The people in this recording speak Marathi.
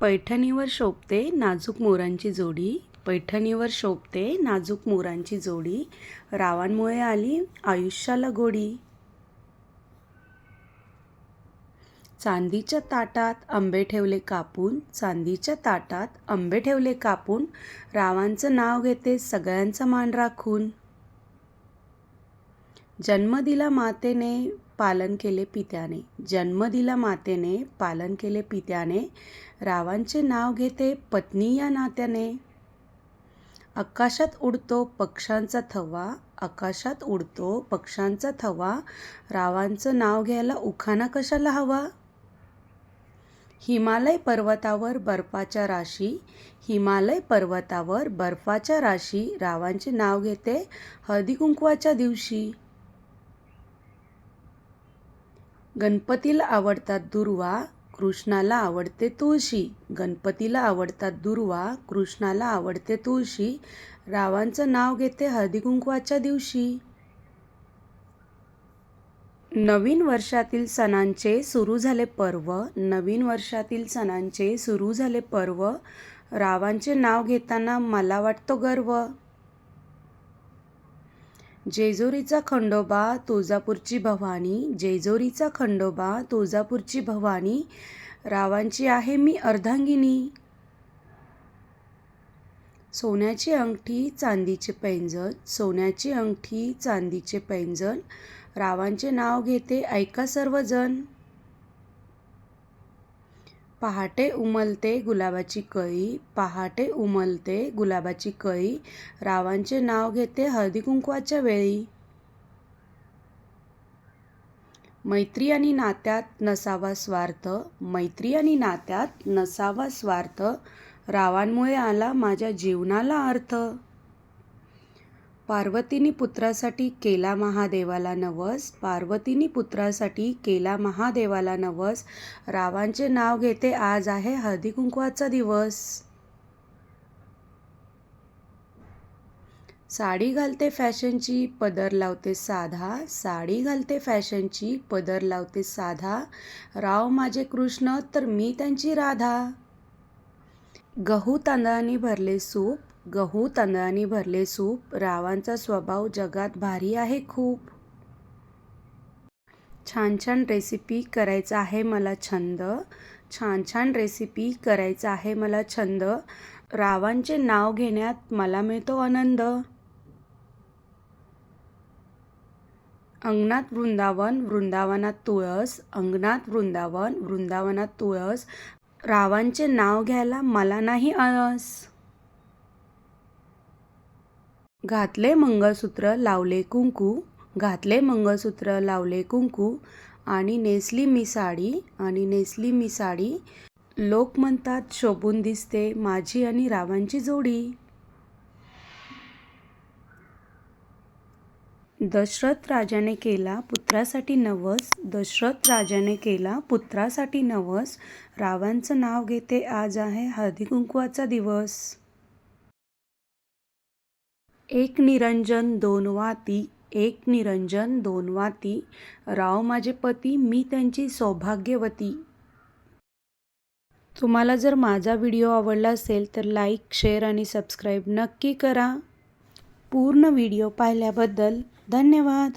पैठणीवर शोभते नाजूक मोरांची जोडी. पैठणीवर शोभते नाजूक मोरांची जोडी. रावांमुळे आली आयुष्याला गोडी. चांदीच्या ताटात आंबे ठेवले कापून चांदीच्या ताटात आंबे ठेवले कापून रावांचं नाव घेते सगळ्यांचा मान राखून. जन्म दिला मातेने पालन केले पित्याने. जन्म दिला मातेने पालन केले पित्याने. रावांचे नाव घेते पत्नी या नात्याने. आकाशात उडतो पक्षांचा थवा. आकाशात उडतो पक्षांचा थवा. रावांचं नाव घ्यायला उखाणा कशाला हवा? हिमालय पर्वतावर बर्फाच्या राशी. हिमालय पर्वतावर बर्फाच्या राशी रावांचे नाव घेते हळदी कुंकवाच्या दिवशी. गणपतीला आवडतात दुर्वा कृष्णाला आवडते तुळशी. गणपतीला आवडतात दुर्वा कृष्णाला आवडते तुळशी. रावांचं नाव घेते हळदीकुंकवाच्या दिवशी. नवीन वर्षातील सणांचे सुरू झाले पर्व. नवीन वर्षातील सणांचे सुरू झाले पर्व. रावांचे नाव घेताना मला वाटतो गर्व. जेजुरीचा खंडोबा तुळजापूरची भवानी. जेजुरीचा खंडोबा तुळजापूरची भवानी. रावांची आहे मी अर्धांगिनी. सोन्याची अंगठी चांदीचे पैंजण. सोन्याची अंगठी चांदीचे पैंजण. रावांचे नाव घेते ऐका सर्वजण. पहाटे उमलते गुलाबाची कळी पहाटे उमलते गुलाबाची कळी. रावांचे नाव घेते हळदी कुंकवाच्या वेळी. मैत्री आणि नात्यात नसावा स्वार्थ मैत्री आणि नात्यात नसावा स्वार्थ. रावांमुळे आला माझ्या जीवनाला अर्थ. पार्वतीनी पुत्रासाठी केला महादेवाला नवस पार्वतीनी पुत्रासाठी केला महादेवाला नवस. रावांचे नाव घेते आज आहे हळदी कुंकवाचा दिवस. साडी घालते फॅशनची पदर लावते साधा. साडी घालते फॅशनची पदर लावते साधा. राव माझे कृष्ण तर मी त्यांची राधा. गहू तांदळाने भरले सूप गहू तांदळाने भरले सूप रावांचा स्वभाव जगात भारी आहे खूप. छान छान रेसिपी करायचा आहे मला छंद. छान छान रेसिपी करायचा आहे मला छंद. रावांचे नाव घेण्यात मला मिळतो आनंद. अंगणात वृंदावन वृंदावनात तुळस. अंगणात वृंदावन वृंदावनात तुळस. रावांचे नाव घ्यायला मला नाही आळस. घातले मंगळसूत्र लावले कुंकू घातले मंगळसूत्र लावले कुंकू आणि नेसली मी साडी आणि नेसली मी साडी. लोक म्हणतात शोभून दिसते माझी आणि रावांची जोडी. दशरथ राजाने केला पुत्रासाठी नवस. दशरथ राजाने केला पुत्रासाठी नवस. रावांचं नाव घेते आज आहे हळदी कुंकवाचा दिवस. एक निरंजन दोन वाती. एक निरंजन दोन वाती. राव माझे पती मी त्यांची सौभाग्यवती. तुम्हाला जर माझा व्हिडिओ आवडला असेल तर लाईक शेअर आणि सबस्क्राईब नक्की करा. पूर्ण व्हिडिओ पाहिल्याबद्दल धन्यवाद.